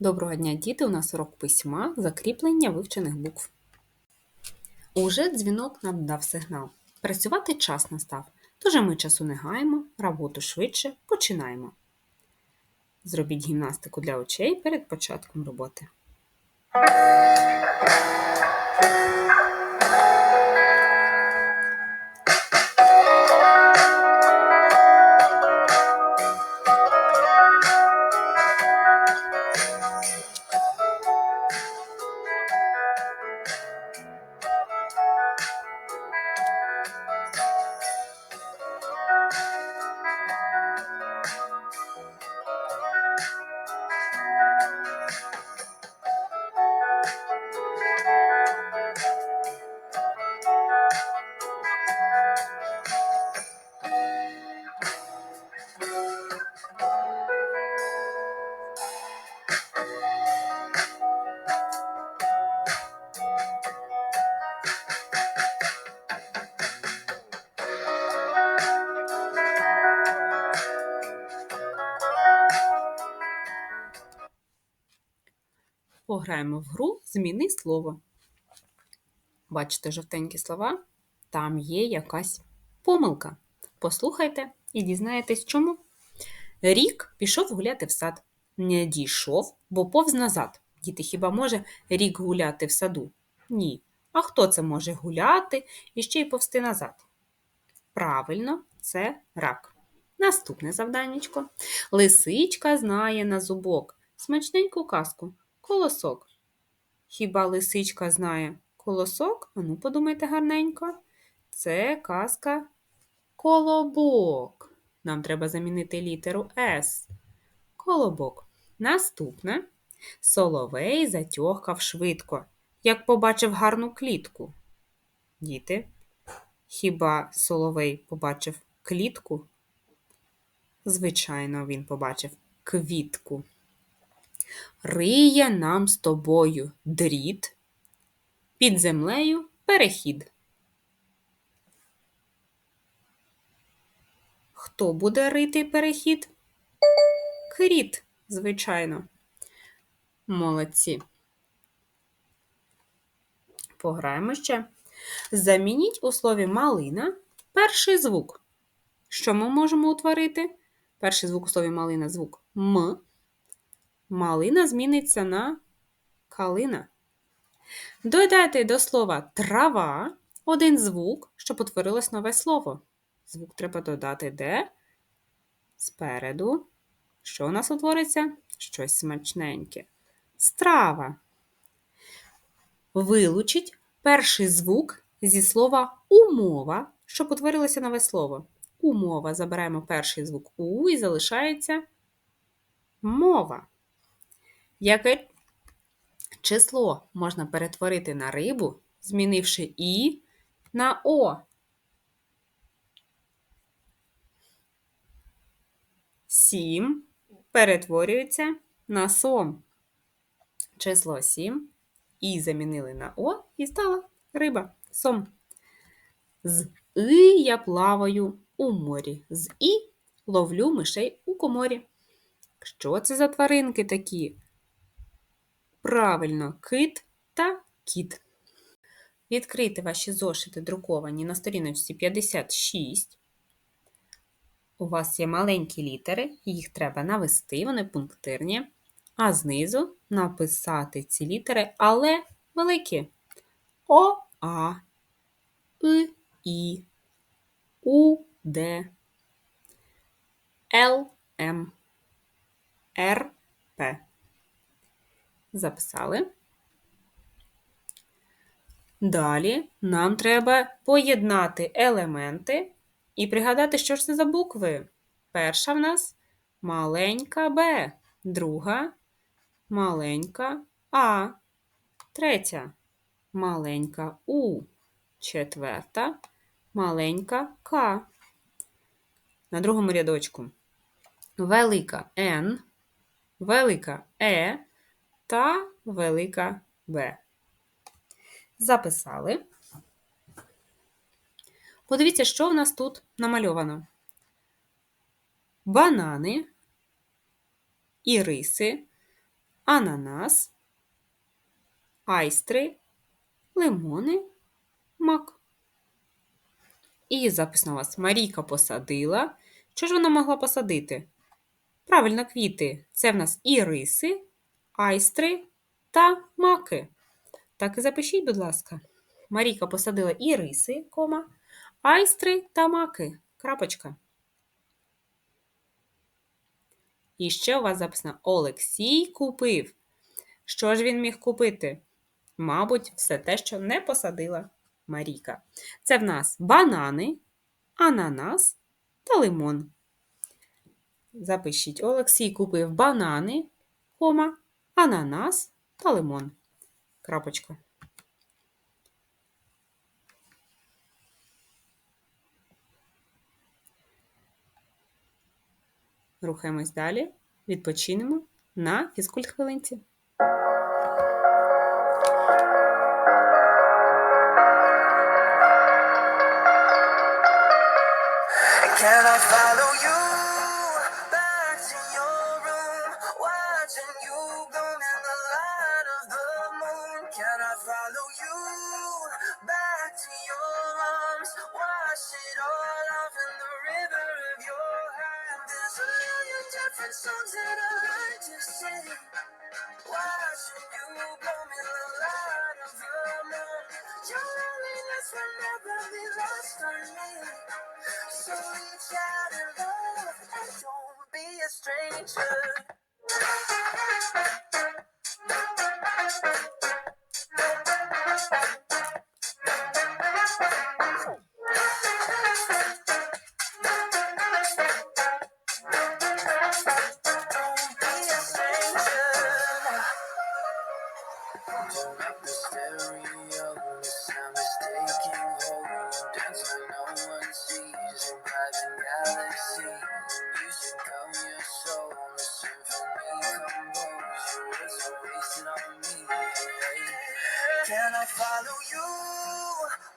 Доброго дня, діти! У нас урок письма, закріплення вивчених букв. Уже дзвінок нам дав сигнал. Працювати час настав. Тож ми часу не гаємо, роботу швидше починаємо. Зробіть гімнастику для очей перед початком роботи. Пограємо в гру Зміни слово. Бачите жовтенькі слова? Там є якась помилка. Послухайте і дізнаєтесь чому. Рік пішов гуляти в сад. Не дійшов, бо повз назад. Діти, хіба може рік гуляти в саду? Ні. А хто це може гуляти і ще й повсти назад? Правильно, це рак. Наступне завданнячко. Лисичка знає на зубок смачненьку казку колосок. Хіба лисичка знає колосок? Ану, подумайте гарненько. Це казка колобок. Нам треба замінити літеру С. Колобок. Наступне. Соловей затьохкав швидко, як побачив гарну клітку. Діти, хіба соловей побачив клітку? Звичайно, він побачив квітку. Риє нам з тобою дріт, під землею перехід. Хто буде рити перехід? Кріт, звичайно. Молодці. Пограємо ще. Замініть у слові малина перший звук. Що ми можемо утворити? Перший звук у слові малина звук М. Малина зміниться на калина. Додайте до слова трава один звук, щоб утворилось нове слово. Звук треба додати де? Спереду. Що у нас утвориться? Щось смачненьке. Страва. Вилучіть перший звук зі слова умова, щоб утворилося нове слово. Умова. Забираємо перший звук У і залишається мова. Яке число можна перетворити на рибу, змінивши І на О? Сім перетворюється на сом. Число 7 І замінили на О і стала риба сом. З И я плаваю у морі. З І ловлю мишей у коморі. Що це за тваринки такі? Правильно, кит та кіт. Відкрийте ваші зошити, друковані на сторіночці 56. У вас є маленькі літери, їх треба навести, вони пунктирні, а знизу написати ці літери, але великі. О, А, И, І, У, Д, Л, М, Р, П. Записали. Далі нам треба поєднати елементи і пригадати, що ж це за букви. Перша в нас маленька Б, друга маленька А, третя маленька У, четверта маленька К. На другому рядочку велика Н, велика Е та велика Б. Записали. Подивіться, що в нас тут намальовано: банани, іриси, ананас, айстри, лимони, мак. І записано у вас Марійка посадила. Що ж вона могла посадити? Правильно, квіти. Це в нас і риси, айстри та маки. Так і запишіть, будь ласка. Марійка посадила і риси, кома, айстри та маки. Крапочка. І ще у вас записано Олексій купив. Що ж він міг купити? Мабуть, все те, що не посадила Марійка. Це в нас банани, ананас та лимон. Запишіть, Олексій купив банани, кома, ананас та лимон. Крапочка. Рухаємось далі. Відпочинемо на фізкульт хвилинці. Million songs that I like to sing. Watching you bloom in the light of the moon. Your loneliness will never be lost on me. So reach out and love and don't be a stranger. I follow you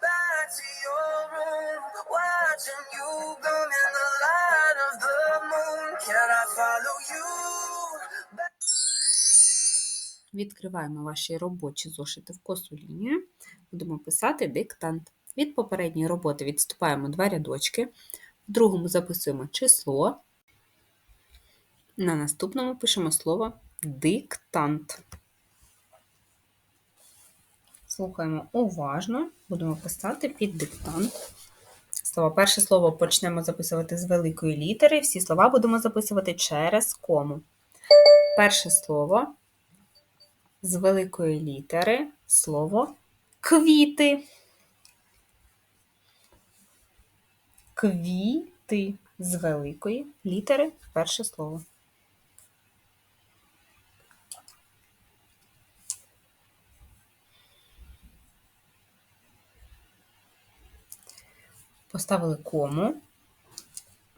back to your room? Watching you bloom in the light of the moon. Can I follow you? Відкриваємо ваші робочі зошити в косу лінію. Будемо писати диктант. Від попередньої роботи відступаємо два рядочки. В другому записуємо число. На наступному пишемо слово диктант. Слухаємо уважно, будемо писати під диктант. Слово. Перше слово почнемо записувати з великої літери. Всі слова будемо записувати через кому. Перше слово з великої літери слово квіти. Квіти з великої літери перше слово. Поставили кому.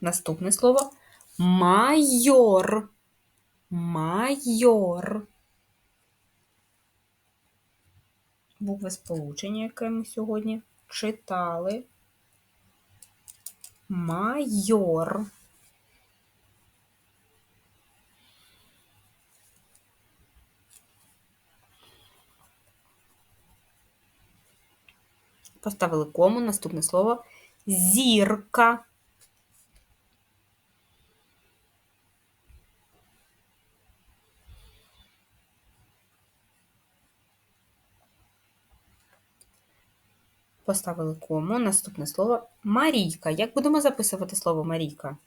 Наступне слово майор. Майор. Букви сполучення, яке ми сьогодні читали. Майор. Поставили кому. Наступне слово зірка. Поставили кому. Наступне слово Марійка. Як будемо записувати слово Марійка?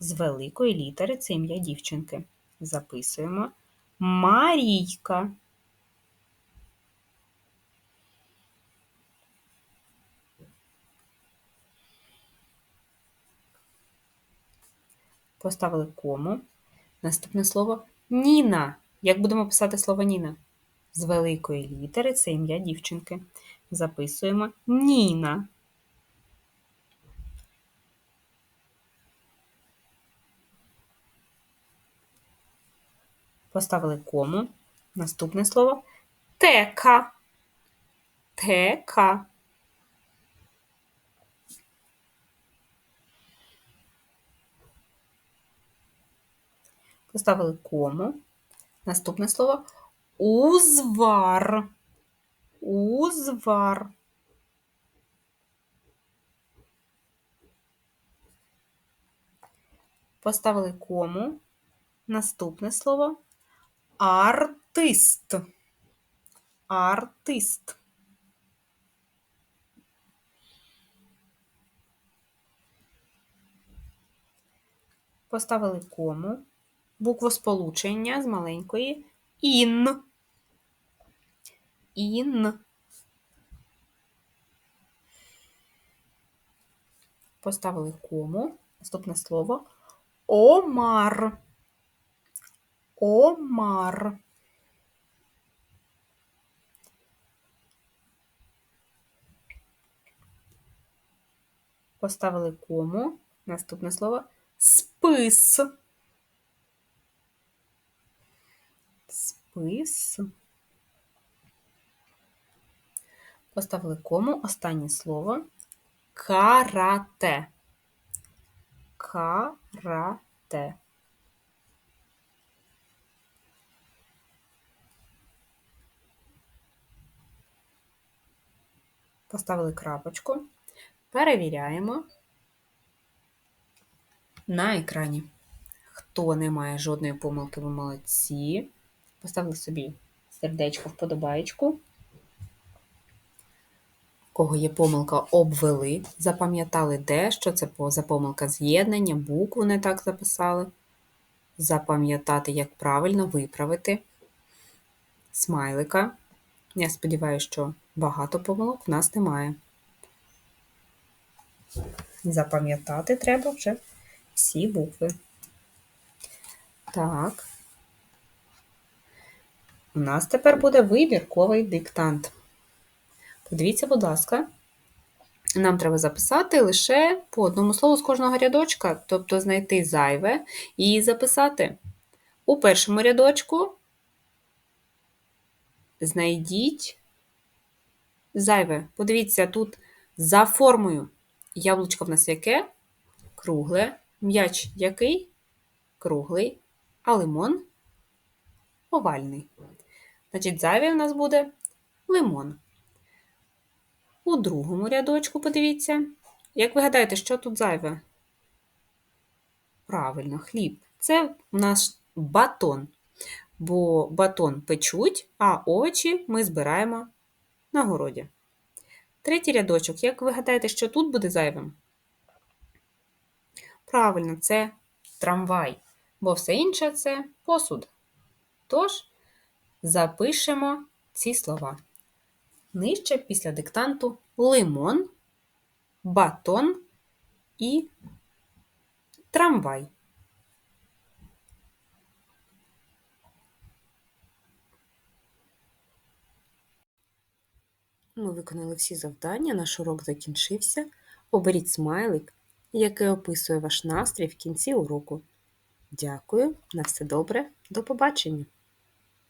З великої літери це ім'я дівчинки. Записуємо Марійка. Поставили кому. Наступне слово Ніна. Як будемо писати слово Ніна? З великої літери це ім'я дівчинки. Записуємо Ніна. Поставили кому. Наступне слово тека. Тека. Поставили кому. Наступне слово узвар. Узвар. Поставили кому. Наступне слово артист. Артист. Поставили кому. Букву сполучення з маленької ін. Ін. Поставили кому. Наступне слово омар. Омар. Поставили кому. Наступне слово спис. Спис. Поставили кому. Останнє слово карате. Карате. Поставили крапочку. Перевіряємо на екрані. Хто не має жодної помилки, ви молодці. Поставили собі сердечко вподобаєчку. Кого є помилка, обвели, запам'ятали де, що це по- за помилка з'єднання, букву не так записали. Запам'ятати, як правильно виправити смайлика. Я сподіваюся, що багато помилок в нас немає. Запам'ятати треба вже всі букви. Так. У нас тепер буде вибірковий диктант. Подивіться, будь ласка, нам треба записати лише по одному слову з кожного рядочка, тобто знайти зайве і записати. У першому рядочку знайдіть зайве. Подивіться, тут за формою. Яблучко в нас яке? Кругле. М'яч який? Круглий. А лимон овальний. Значить, зайве в нас буде лимон. У другому рядочку подивіться. Як ви гадаєте, що тут зайве? Правильно, хліб. Це у нас батон. Бо батон печуть, а овочі ми збираємо на городі. Третій рядочок. Як ви гадаєте, що тут буде зайвим? Правильно, це трамвай, бо все інше це посуд. Тож запишемо ці слова. Нижче після диктанту лимон, батон і трамвай. Ми виконали всі завдання, наш урок закінчився. Оберіть смайлик, який описує ваш настрій в кінці уроку. Дякую, на все добре, до побачення!